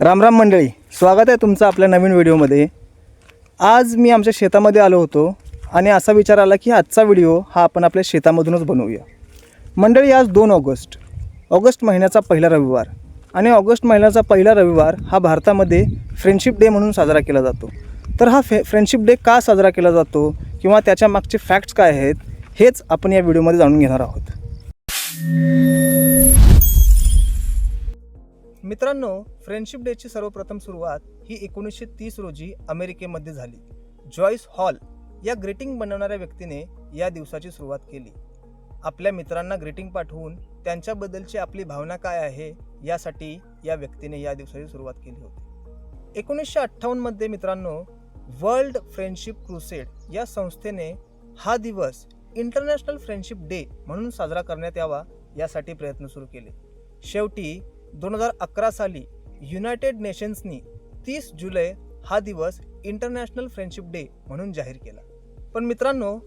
राम राम मंडळी स्वागत आहे तुमचं आपल्या नवीन व्हिडिओमध्ये. आज मी आमच्या शेतामध्ये आलो होतो आणि असा विचार आला की आजचा व्हिडिओ हा आपण आपल्या शेतामधूनच बनवूया. मंडळी आज दोन ऑगस्ट. ऑगस्ट महिन्याचा पहिला रविवार आणि ऑगस्ट महिन्याचा पहिला रविवार हा भारतामध्ये फ्रेंडशिप डे म्हणून साजरा केला जातो. तर हा फे फ्रेंडशिप डे का साजरा केला जातो किंवा त्याच्या मागचे फॅक्ट्स काय आहेत हेच आपण या व्हिडिओमध्ये जाणून घेणार आहोत. मित्रांनो फ्रेंडशिप डेची सर्वप्रथम सुरुवात ही एकोणीसशे तीस रोजी अमेरिकेमध्ये झाली. जॉईस हॉल या ग्रीटिंग बनवणाऱ्या व्यक्तीने या दिवसाची सुरुवात केली. आपल्या मित्रांना ग्रीटिंग पाठवून त्यांच्याबद्दलची आपली भावना काय आहे यासाठी या व्यक्तीने या दिवसाची सुरुवात केली होती. एकोणीसशे अठ्ठावन्नमध्ये मित्रांनो वर्ल्ड फ्रेंडशिप क्रुसेड या संस्थेने हा दिवस इंटरनॅशनल फ्रेंडशिप डे म्हणून साजरा करण्यात यावा यासाठी प्रयत्न सुरू केले. शेवटी दोन हजार अकरा साली युनायटेड नेशन्सनी तीस जुलै हा दिवस इंटरनॅशनल फ्रेंडशिप डे म्हणून जाहीर केला. पण मित्रांनो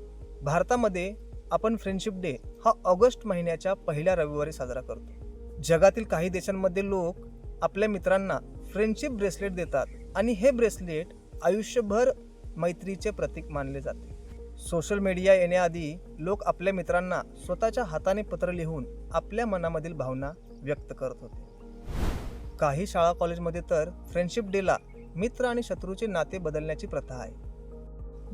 भारतामध्ये आपण फ्रेंडशिप डे हा ऑगस्ट महिन्याच्या पहिल्या रविवारी साजरा करतो. जगातील काही देशांमध्ये लोक आपल्या मित्रांना फ्रेंडशिप ब्रेसलेट देतात आणि हे ब्रेसलेट आयुष्यभर मैत्रीचे प्रतीक मानले जाते. सोशल मीडिया येण्याआधी लोक आपल्या मित्रांना स्वतःच्या हाताने पत्र लिहून आपल्या मनामधील भावना व्यक्त करत होते. काही शाळा कॉलेजमध्ये तर फ्रेंडशिप डेला मित्र आणि शत्रूचे नाते बदलण्याची प्रथा आहे.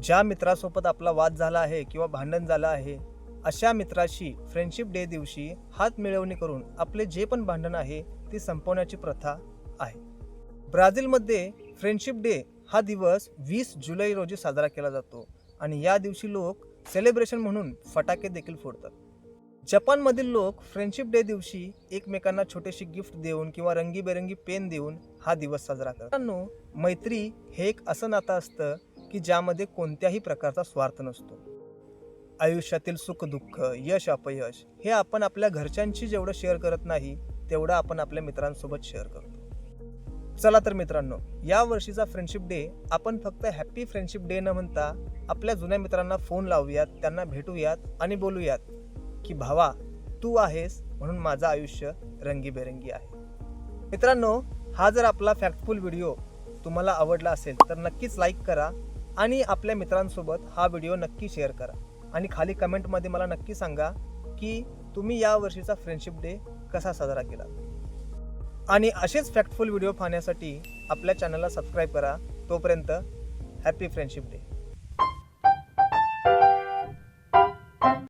ज्या मित्रासोबत आपला वाद झाला आहे किंवा भांडण झालं आहे अशा मित्राशी फ्रेंडशिप डे दिवशी हात मिळवणी करून आपले जे पण भांडण आहे ती संपवण्याची प्रथा आहे. ब्राझीलमध्ये फ्रेंडशिप डे हा दिवस वीस जुलै रोजी साजरा केला जातो आणि या दिवशी लोक सेलिब्रेशन म्हणून फटाके देखील फोडतात. जपानमधील लोक फ्रेंडशिप डे दिवशी एकमेकांना छोटेशी गिफ्ट देऊन किंवा रंगीबेरंगी पेन देऊन हा दिवस साजरा करतात. मैत्री हे एक असं नातं असतं की ज्यामध्ये कोणत्याही प्रकारचा स्वार्थ नसतो. आयुष्यातील सुख दुःख यश अपयश हे आपण आपल्या घरच्यांशी जेवढं शेअर करत नाही तेवढं आपण आपल्या मित्रांसोबत शेअर करतो. चला तर मित्रांनो या वर्षीचा फ्रेंडशिप डे आपण फक्त हॅप्पी फ्रेंडशिप डे न म्हणता आपल्या जुन्या मित्रांना फोन लावूयात त्यांना भेटूयात आणि बोलूयात. की भावा तू आहेस म्हणून माझं आयुष्य रंगीबेरंगी आहे. मित्रांनो हा जर आपला फॅक्टफुल व्हिडिओ तुम्हाला आवडला असेल तर नक्कीच लाईक करा आणि आपल्या मित्रांसोबत हा व्हिडिओ नक्की शेअर करा. आणि खाली कमेंटमध्ये मला नक्की सांगा की तुम्ही या वर्षीचा फ्रेंडशिप डे कसा साजरा केला? आणि असेच फॅक्टफुल व्हिडिओ पाहण्यासाठी आपल्या चॅनलला सबस्क्राईब करा. तोपर्यंत हॅपी फ्रेंडशिप डे